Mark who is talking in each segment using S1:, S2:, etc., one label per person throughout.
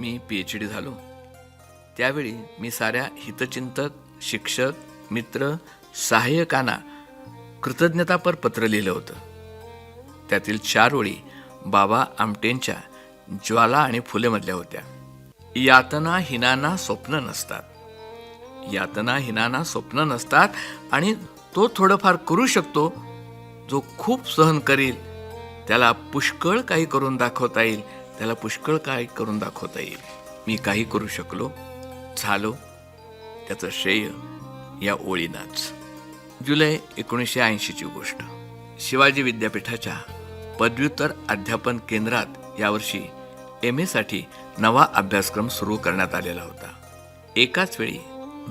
S1: मी P H D झालो. त्यावेळी मी साऱ्या हितचिंतक शिक्षक मित्र सहाय्यकांना कृतज्ञतापर पत्र लिहिलं होतं. त्यातील चार ओळी बाबा आमटेंच्या ज्वाला आणि फुलेमधल्या होत्या. यातना हिनांना स्वप्न नसतात. यातना हिनांना स्वप्न नसतात आणि तो थोडंफार करू शकतो जो खूप सहन करील. त्याला पुष्कळ काही करून दाखवता येईल. त्याला पुष्कळ काय करून दाखवता येईल. मी काही करू शकलो झालो. त्याचं श्रेय या ओळीनाच. जुलै एकोणीसशे ऐंशीची गोष्ट. शिवाजी विद्यापीठाच्या पदव्युत्तर अध्यापन केंद्रात यावर्षी एम एसाठी नवा अभ्यासक्रम सुरू करण्यात आलेला होता. एकाच वेळी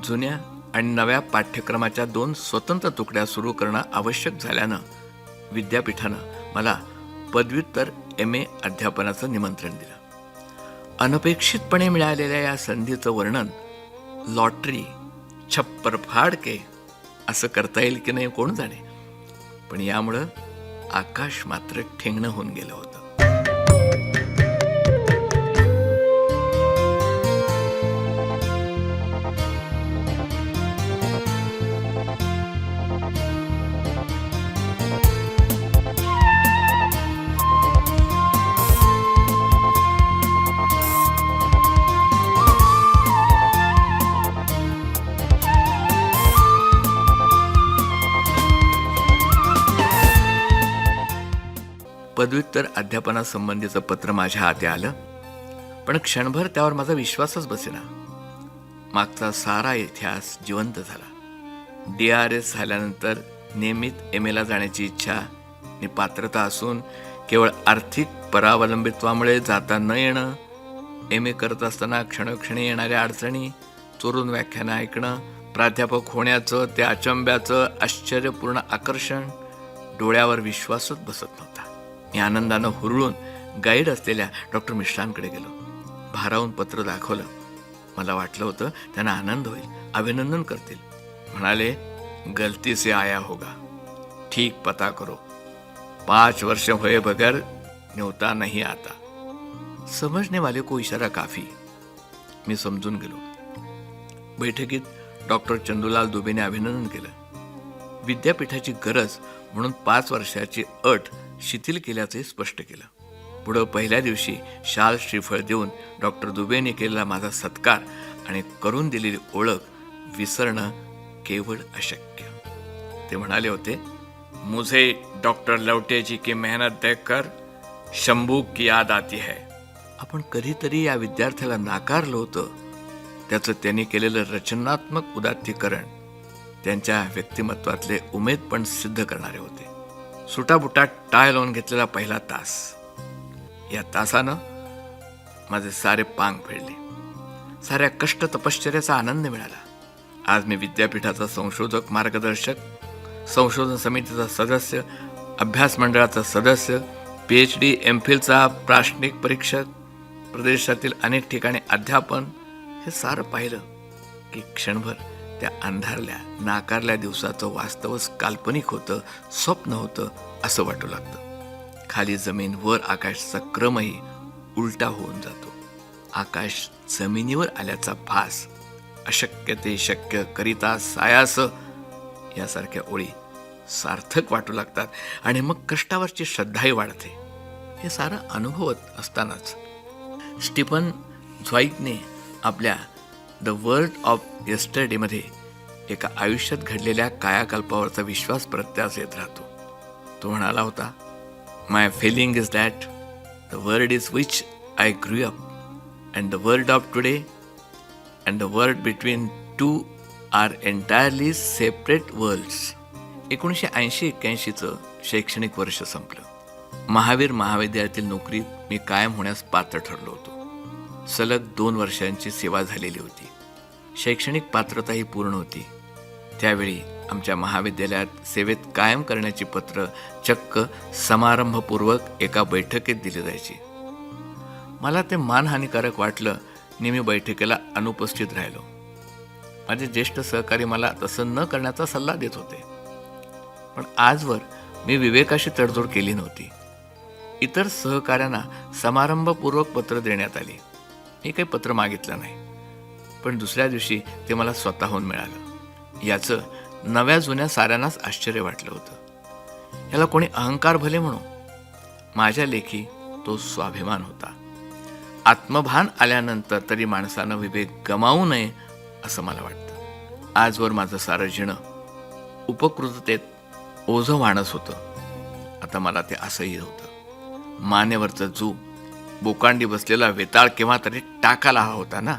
S1: जुन्या आणि नव्या पाठ्यक्रमाच्या दोन स्वतंत्र तुकड्या सुरू करणं आवश्यक झाल्यानं विद्यापीठानं मला पदव्युत्तर एम ए अध्यापनाचं निमंत्रण दिलं. अनपेक्षितपणे मिळालेल्या या संधीचं वर्णन लॉटरी छप्पर फाडके असं करता येईल की नाही कोण जाणे. पण यामुळं आकाश मात्र ठेंगणं होऊन गेलं होतं. पदव्युत्तर अध्यापनासंबंधीचं पत्र माझ्या हाती आलं पण क्षणभर त्यावर माझा विश्वासच बसेना. मागचा सारा इतिहास जिवंत झाला. डी आर एस झाल्यानंतर नियमित एम एला जाण्याची इच्छा आणि पात्रता असून केवळ आर्थिक परावलंबित्वामुळे जाता न येणं एम ए करत असताना क्षणोक्षणी येणाऱ्या अडचणी चोरून व्याख्यानं ऐकणं प्राध्यापक होण्याचं त्या अचंब्याचं आश्चर्यपूर्ण आकर्षण डोळ्यावर विश्वासच बसत नव्हता. मी आनंदानं हुरळून गाईड असलेल्या डॉक्टर मिश्रांकडे गेलो. भारावून पत्र दाखवलं. मला वाटलं होतं त्यांना आनंद होईल अभिनंदन करतील. म्हणाले गलती से आया होगा. ठीक पता करो. पाच वर्ष हुए बगैर न्योता नहीं आता. समजने वाले को इशारा काफी. मी समजून गेलो. बैठकीत डॉक्टर चंदूलाल दुबेने अभिनंदन केलं. विद्यापीठाची गरज म्हणून पाच वर्षाची अट शिथिल केल्याचे स्पष्ट केलं. पुढं पहिल्या दिवशी शाल श्रीफळ देऊन डॉक्टर दुबेने केलेला माझा सत्कार आणि करून दिलेली ओळख विसरणं केवळ अशक्य. ते म्हणाले होते मुझे डॉक्टर लवटे जी की मेहनत देखकर शंभू की याद आती है. आपण कधीतरी या विद्यार्थ्याला नाकारलं होतं. त्याचं त्यांनी केलेलं रचनात्मक उदात्तीकरण त्यांच्या व्यक्तिमत्वातले उमेद पण सिद्ध करणारे होते. सुटाबुटात टाय लावून घेतलेला पहिला तास. या तासानं माझे सारे पांग फेडले. साऱ्या कष्ट तपश्चर्याचा आनंद मिळाला. आज मी विद्यापीठाचा संशोधक मार्गदर्शक संशोधन समितीचा सदस्य अभ्यास मंडळाचा सदस्य पी एच डी एम फिलचा प्राशनिक परीक्षक प्रदेशातील अनेक ठिकाणी अध्यापन हे सारं पाहिलं की क्षणभर त्या अंधारल्या नाकारल्या दिवसाचं वास्तवच काल्पनिक होतं स्वप्न होतं असं वाटू लागतं. खाली जमीन वर आकाशचा क्रमही उलटा होऊन जातो. आकाश जमिनीवर आल्याचा भास अशक्य ते शक्य करिता सायास यासारख्या ओळी सार्थक वाटू लागतात आणि मग कष्टावरची श्रद्धाही वाढते. हे सारं अनुभवत असतानाच स्टीफन झ्वाईटने आपल्या द वर्ल्ड ऑफ येस्टरडेमध्ये एका आयुष्यात घडलेल्या कायाकल्पावरचा विश्वास प्रत्यास येत राहतो. तो म्हणाला होता my feeling is that the world is which I grew up and the world of today and the world between two are entirely separate worlds एकोणीसशे ऐंशी एक्क्याऐंशीचं शैक्षणिक वर्ष संपलं. महावीर महाविद्यालयातील नोकरीत मी कायम होण्यास पात्र ठरलो होतो. सलग दोन वर्षांची सेवा झालेली होती. शैक्षणिक पात्रताही पूर्ण होती. त्यावेळी आमच्या महाविद्यालयात सेवेत कायम करण्याची पत्र चक्क समारंभपूर्वक एका बैठकीत दिली जायची. मला ते मानहानिकारक वाटलं नेहमी बैठकीला अनुपस्थित राहिलो. माझे ज्येष्ठ सहकारी मला तसं न करण्याचा सल्ला देत होते. पण आजवर मी विवेकाशी तडजोड केली नव्हती. इतर सहकाऱ्यांना समारंभपूर्वक पत्र देण्यात आली. मी काही पत्र मागितलं नाही. पण दुसऱ्या दिवशी ते मला स्वतःहून मिळालं. याचं नव्या जुन्या साऱ्यांनाच आश्चर्य वाटलं होतं. याला कोणी अहंकार भले म्हणू माझ्या लेखी तो स्वाभिमान होता. आत्मभान आल्यानंतर तरी माणसानं विवेक गमावू नये असं मला वाटतं. आजवर माझं सारं जिणं उपकृततेत ओझं वाणच होतं. आता मला ते असंही होतं. मानेवरचं जू बोकांडी बसलेला वेताळ केव्हा तरी टाकाला हा होता ना?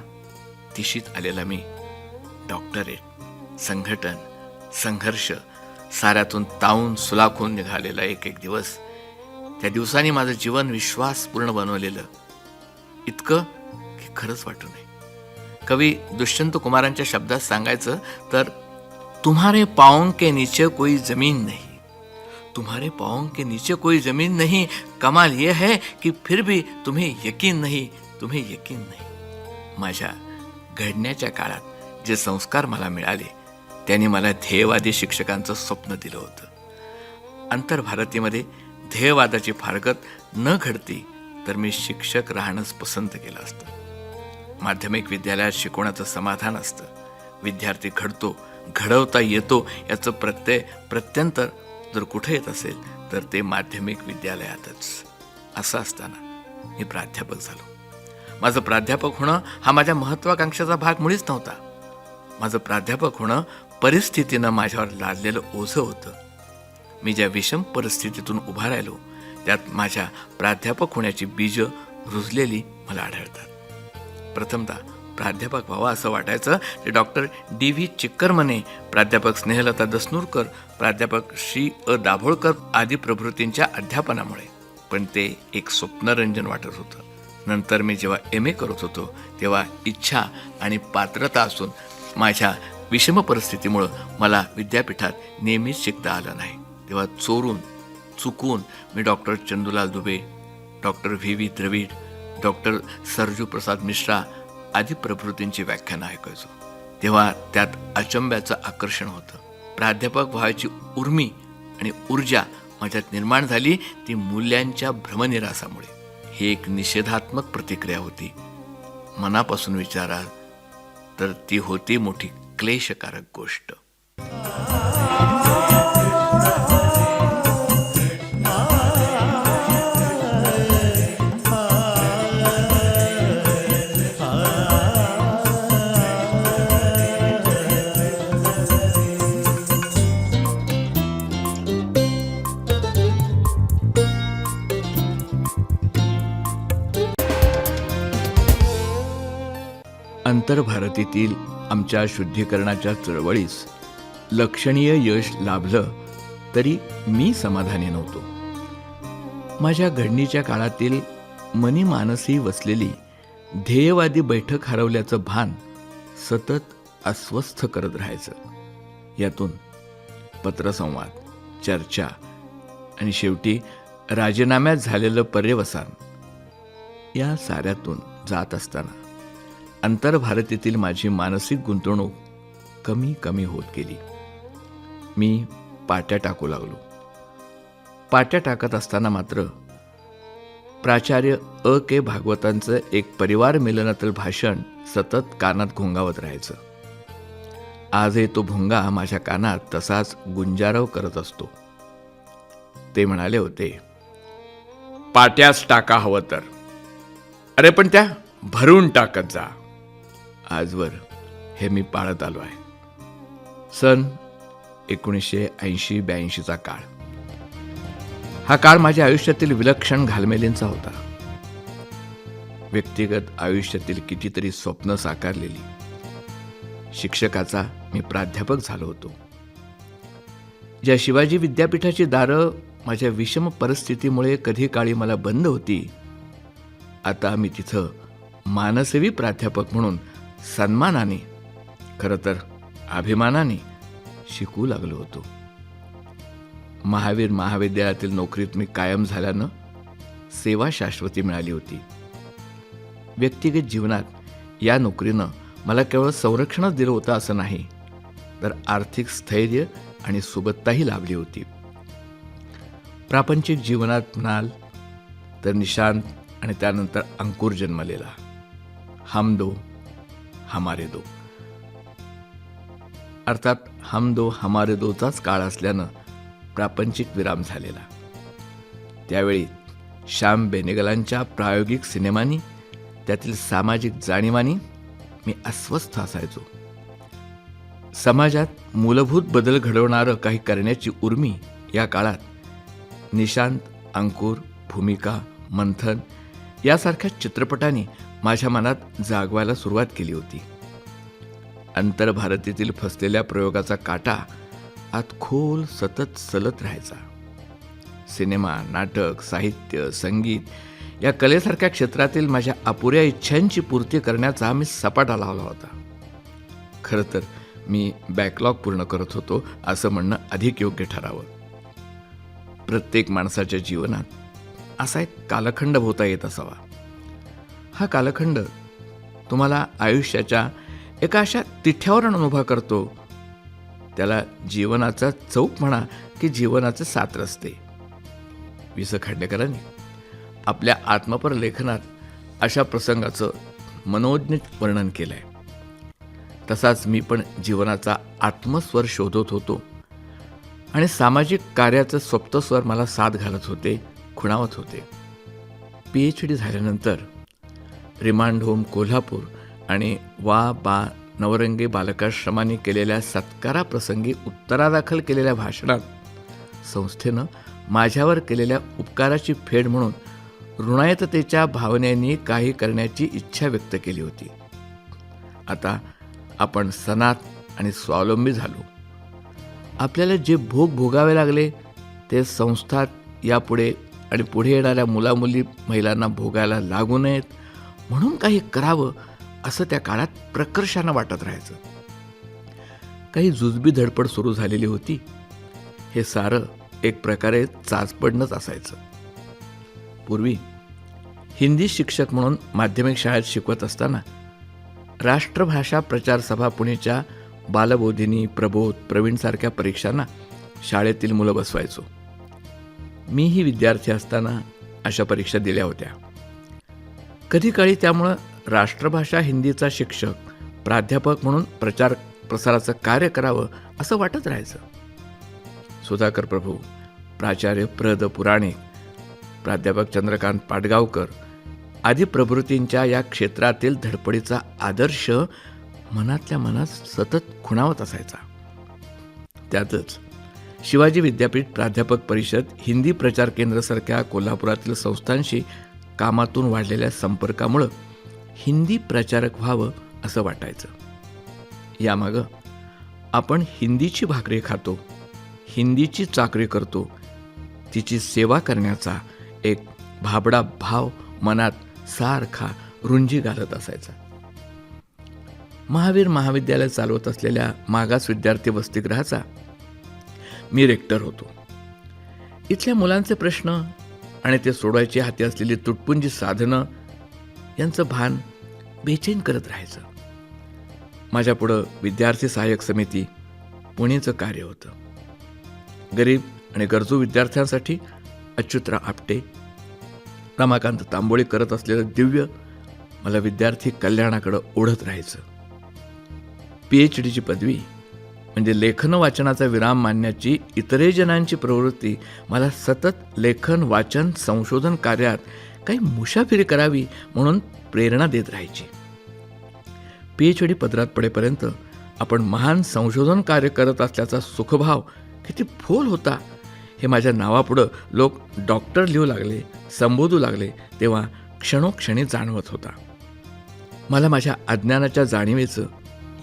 S1: तिशीत आलेला मी. डॉक्टरेट संघटन संघर्ष साऱ्यातून तावून सुलाखून निघालेला एक एक दिवस. त्या दिवसांनी माझं जीवन विश्वासपूर्ण बनवलेलं. इतकं की खरंच वाटू नये. कवी दुष्यंत कुमारांच्या शब्दात सांगायचं तर तुम्हारे पाँव के नीचे कोई जमीन नाही. तुम्हारे पाँव के नीचे कोई जमीन नहीं। कमाल ये है कि फिर भी तुम्हें यकीन नहीं तुम्हें यकीन नहीं। माझ्या घडण्याच्या काळात जे संस्कार मला मिळाले त्यांनी मला ध्येयवादी शिक्षकांचं स्वप्न दिलं होतं. आंतरभारतीमध्ये ध्येयवादाची फारकत न घडती तर मी शिक्षक राहणंच पसंत केलं असतं. माध्यमिक विद्यालयात शिकवण्याचं समाधान असतं. विद्यार्थी घडतो घडवता येतो याचं प्रत्यय प्रत्यंतर जर कुठे येत असेल तर ते माध्यमिक विद्यालयातच. असं असताना मी प्राध्यापक झालो. माझं प्राध्यापक होणं हा माझ्या महत्त्वाकांक्षेचा भाग मुळीच नव्हता. माझं प्राध्यापक होणं परिस्थितीनं माझ्यावर लादलेलं ओझं होतं. मी ज्या विषम परिस्थितीतून उभा राहिलो त्यात माझ्या प्राध्यापक होण्याची बीजं रुजलेली मला आढळतात. प्रथमतः प्राध्यापक व्हावा असं वाटायचं ते डॉक्टर डी व्ही चिक्करमने. प्राध्यापक स्नेहलता दसनूरकर प्राध्यापक श्री अ दाभोळकर आदी प्रभृतींच्या अध्यापनामुळे. पण ते एक स्वप्नरंजन वाटत होतं. नंतर मी जेव्हा एम ए करत होतो तेव्हा इच्छा आणि पात्रता असून माझ्या विषम परिस्थितीमुळं मला विद्यापीठात नेहमीच शिकता आलं नाही. तेव्हा चोरून चुकून मी doctor Chandulal Dube doctor V V Dravid doctor Sarju Prasad Mishra आदी प्रभृतींची व्याख्यानं ऐकायचो तेव्हा त्यात अचंब्याचं आकर्षण होतं. प्राध्यापक व्हायची उर्मी आणि ऊर्जा माझ्यात निर्माण झाली ती मूल्यांच्या भ्रमनिरासामुळे. ही एक निषेधात्मक प्रतिक्रिया होती. मनापासून विचारा तर ती होती मोठी क्लेशकारक गोष्ट. उत्तर भारतीतील आमच्या शुद्धीकरणाच्या चळवळीस लक्षणीय यश लाभलं तरी मी समाधानी नव्हतो. माझ्या घडणीच्या काळातील मनी मानसी वसलेली ध्येयवादी बैठक हरवल्याचं भान सतत अस्वस्थ करत राहायचं. यातून पत्रसंवाद चर्चा आणि शेवटी राजीनाम्यात झालेलं पर्यवसान या साऱ्यातून जात असताना आंतरभारतीतील माझी मानसिक गुंतवणूक कमी कमी होत गेली. मी पाट्या टाकू लागलो. पाट्या टाकत असताना मात्र प्राचार्य अ. के. भागवतांचं एक परिवार मिलनातील भाषण सतत कानात घोंगावत राहायचं. आजही तो भुंगा माझ्या कानात तसाच गुंजारव करत असतो. ते म्हणाले होते पाट्याच टाका हवं तर. अरे पण त्या भरून टाकत जा. आजवर हे मी पाळत आलो आहे. सन एकोणीसशे ऐंशी ब्याऐंशीचा काळ. हा काळ माझ्या आयुष्यातील विलक्षण घालमेलींचा होता. व्यक्तिगत आयुष्यातील कितीतरी स्वप्न साकारलेली. शिक्षकाचा मी प्राध्यापक झालो होतो. ज्या शिवाजी विद्यापीठाची दारं माझ्या विषम परिस्थितीमुळे कधी काळी मला बंद होती आता मी तिथं मानसेवी प्राध्यापक म्हणून सन्मानाने खरं तर अभिमानाने शिकू लागलो होतो. महावीर महाविद्यालयातील नोकरीत मी कायम झाल्यानं सेवा शाश्वती मिळाली होती. व्यक्तिगत जीवनात या नोकरीनं मला केवळ संरक्षणच दिलं होतं असं नाही तर आर्थिक स्थैर्य आणि सुबत्ताही लाभली होती. प्रापंचिक जीवनात म्हणाल तर निशांत आणि त्यानंतर अंकुर जन्मलेला. हमदो हमारे दो। अर्थात हम दो हमारे दोचाच काळ असल्यानं प्रापंचिक विराम झालेला. त्यावेळी श्याम बेनेगलांच्या प्रायोगिक सिनेमांनी त्यातील सामाजिक जाणीवानी मी अस्वस्थ असायचो. समाजात मूलभूत बदल घडवणारं काही करण्याची उर्मी या काळात निशांत अंकुर भूमिका मंथन यासारख्या चित्रपटाने माझ्या मनात जागवायला सुरुवात केली होती. आंतरभारतीतील फसलेल्या प्रयोगाचा काटा आत खोल सतत सलत राहायचा. सिनेमा नाटक साहित्य संगीत या कलेसारख्या क्षेत्रातील माझ्या अपुऱ्या इच्छांची पूर्ती करण्याचा मी सपाटा लावला होता. खरं तर मी बॅकलॉग पूर्ण करत होतो असं म्हणणं अधिक योग्य ठरावं. प्रत्येक माणसाच्या जीवनात असा एक कालखंड होता येत असावा. हा कालखंड तुम्हाला आयुष्याच्या एका अशा तिठ्यावर अनुभव उभा करतो. त्याला जीवनाचा चौक म्हणा की जीवनाचं सात रस्ते. वि स खांडेकरांनी आपल्या आत्मपर लेखनात अशा प्रसंगाचं मनोज्ञ वर्णन केलं आहे तसाच मी पण जीवनाचा आत्मस्वर शोधत होतो. आणि सामाजिक कार्याचं स्वप्तस्वर मला साथ घालत होते. खुणावत होते. पी एच डी झाल्यानंतर रिमांड होम कोल्हापूर आणि वा बा नवरंगी बालकाश्रमाने केलेल्या सत्काराप्रसंगी उत्तरादाखल केलेल्या भाषणात संस्थेनं माझ्यावर केलेल्या उपकाराची फेड म्हणून ऋणायततेच्या भावनेने काही करण्याची इच्छा व्यक्त केली होती. आता आपण सनात आणि स्वावलंबी झालो. आपल्याला जे भोग भोगावे लागले ते संस्थात यापुढे आणि पुढे येणाऱ्या मुलामुली महिलांना भोगायला लागू नयेत. म्हणून काही करावं असं त्या काळात प्रकर्षानं वाटत राहायचं. काही जुजबी धडपड सुरू झालेली होती. हे सारं एक प्रकारे चाचपडणंच असायचं. पूर्वी हिंदी शिक्षक म्हणून माध्यमिक शाळेत शिकवत असताना राष्ट्रभाषा प्रचार सभा पुणेच्या बालबोधिनी प्रबोध प्रवीणसारख्या परीक्षांना शाळेतील मुलं बसवायचो. मीही विद्यार्थी असताना अशा परीक्षा दिल्या होत्या. कधी काळी त्यामुळं राष्ट्रभाषा हिंदीचा शिक्षक प्राध्यापक म्हणून प्रचार प्रसाराचं कार्य करावं असं वाटत राहायचं. सुधाकर प्रभू प्राचार्य प्रद पुराणे प्राध्यापक चंद्रकांत पाडगावकर आदी प्रभृतींच्या या क्षेत्रातील धडपडीचा आदर्श मनातल्या मनात सतत खुणावत असायचा. त्यातच शिवाजी विद्यापीठ प्राध्यापक परिषद हिंदी प्रचार केंद्रासारख्या कोल्हापुरातील संस्थांशी कामातून वाढलेल्या संपर्कामुळं हिंदी प्रचारक व्हावं असं वाटायचं. यामागं आपण हिंदीची भाकरी खातो हिंदीची चाकरी करतो तिची सेवा करण्याचा एक भाबडा भाव मनात सारखा रुंजी घालत असायचा. महावीर महाविद्यालय चालवत असलेल्या मागास विद्यार्थी वसतिगृहाचा मी रेक्टर होतो. इथल्या मुलांचे प्रश्न आणि ते सोडवायची हाती असलेली तुटपुंजी साधनं यांचं भान बेचैन करत राहायचं. माझ्यापुढं विद्यार्थी सहाय्यक समिती पुणेचं कार्य होतं. गरीब आणि गरजू विद्यार्थ्यांसाठी अच्युतराव आपटे रमाकांत तांबोळी करत असलेलं दिव्य मला विद्यार्थी कल्याणाकडं ओढत राहायचं. पी एच डीची पदवी म्हणजे लेखन वाचनाचा विराम मानण्याची इतरे जणांची प्रवृत्ती मला सतत लेखन वाचन संशोधन कार्यात काही मुसाफिरी करावी म्हणून प्रेरणा देत राहायची. पी एच डी पदरात पडेपर्यंत आपण महान संशोधन कार्य करत असल्याचा सुखभाव किती फोल होता. हे माझ्या नावापुढं लोक डॉक्टर लिहू लागले संबोधू लागले तेव्हा क्षणोक्षणी जाणवत होता. मला माझ्या अज्ञानाच्या जाणीवेचं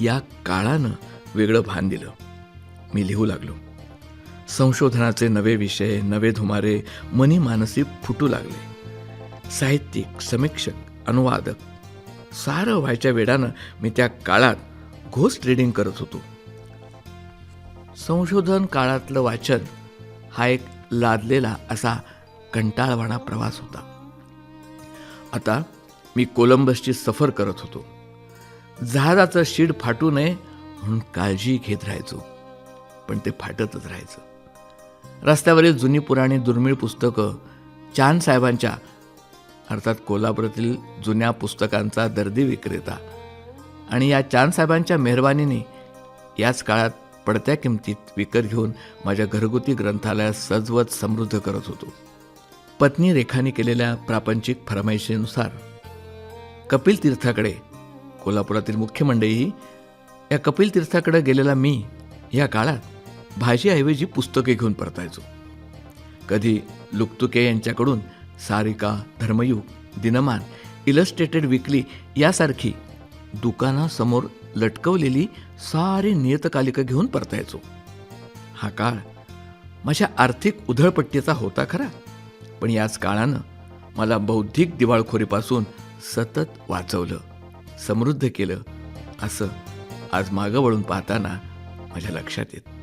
S1: या काळानं वेगळं भान दिलं. मी लिहू लागलो. संशोधनाचे नवे विषय नवे धुमारे मनी मानसी फुटू लागले. साहित्यिक समीक्षक अनुवादक सारं व्हायच्या वेळानं मी त्या काळात घोस्ट रिडिंग करत होतो. संशोधन काळातलं वाचन हा एक लादलेला असा कंटाळवाणा प्रवास होता. आता मी कोलंबसची सफर करत होतो. जहाजाचं शीड फाटू नये म्हणून काळजी घेत राहायचो. पण ते फाटतच राहायचं. रस्त्यावरील जुनी पुराणी दुर्मिळ पुस्तकं चांद साहेबांच्या अर्थात कोल्हापुरातील जुन्या पुस्तकांचा दर्दी विक्रेता आणि या चांदसाहेबांच्या मेहरबानीने याच काळात पडत्या किमतीत विकत घेऊन माझ्या घरगुती ग्रंथालयात सजवत समृद्ध करत होतो. पत्नी रेखाने केलेल्या प्रापंचिक फरमाईशीनुसार कपिल तीर्थाकडे कोल्हापुरातील मुख्य मंडळी या कपिल तीर्थाकडे गेलेला मी या काळात भाजीऐवजी पुस्तके घेऊन परतायचो. कधी लुकतुके यांच्याकडून सारिका धर्मयुग दिनमान इलस्ट्रेटेड विकली यासारखी दुकानासमोर लटकवलेली सारी नियतकालिका घेऊन परतायचो. हा काळ माझ्या आर्थिक उधळपट्टीचा होता खरा पण याच काळानं मला बौद्धिक दिवाळखोरीपासून सतत वाचवलं समृद्ध केलं असं आज मागं वळून पाहताना माझ्या लक्षात येतं.